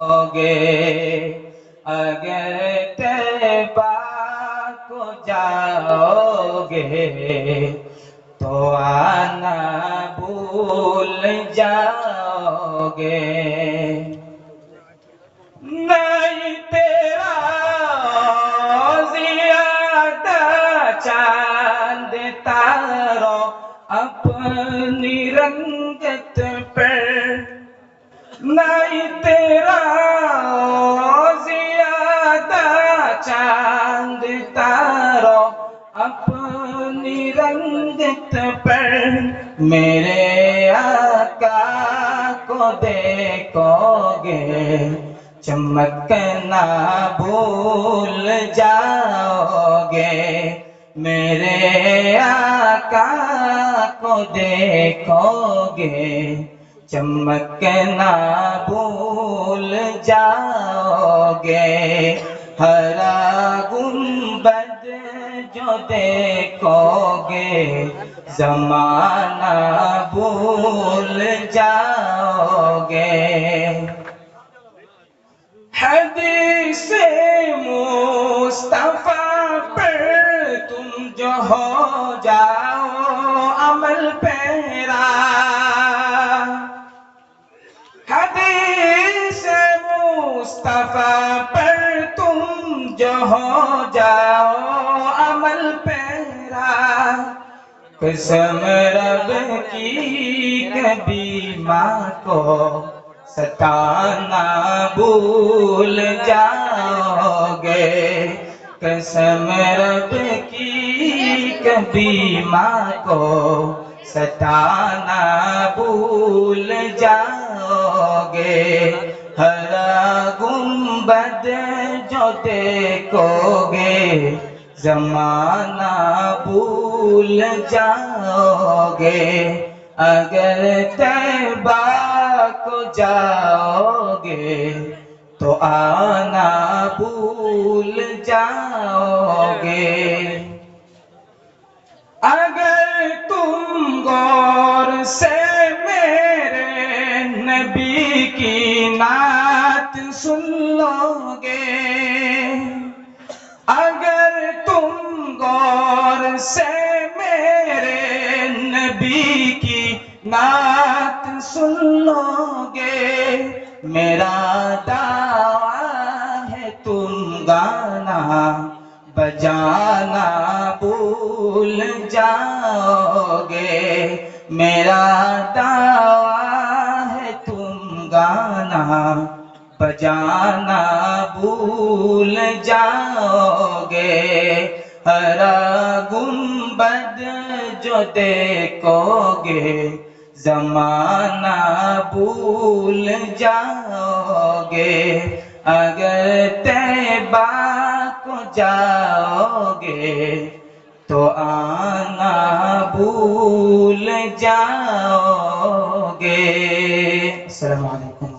گے اگر تیبہ کو جاؤ گے تو آنا بھول جاؤ گے نہیں تیرا زیادہ چاند تارو اپنی رنگت پر نہیں تیرا زیادہ چاند تارو اپنی رنگت پر میرے آقا کو دیکھو گے چمکنا بھول جاؤ گے میرے آقا کو دیکھو گے چمکنا بھول جاؤ گے ہرا گنبد جو دیکھو گے زمانہ بھول جاؤ گے حدیث مصطفیٰ پر تم جو ہو جاؤ عمل پیرا۔ مصطفیٰ پر تم جو ہو جاؤ، عمل پیرا۔ قسم رب کی کبھی ماں کو ستانا بھول جاؤ گے قسم رب کی کبھی ماں کو ستانا بھول جاؤ گے ہر گنبد جو دیکھو گے زمانہ بھول جاؤ گے اگر تیبہ کو جاؤ گے تو آنا بھول جاؤ گے اگر تم غور سے میرے نبی کی نعت سن لو گے۔ اگر تم غور سے میرے نبی کی نعت سن لو گے۔ میرا دعویٰ ہے تم گانا بجانا بھول جاؤ گے۔ میرا دعویٰ ہے تم گانا بجانا بھول جاؤ گے ہر گنبد جو دیکھو گے زمانہ بھول جاؤ گے اگر تیبہ کو جاؤ گے تو آنا بھول جاؤ گے السلام علیکم۔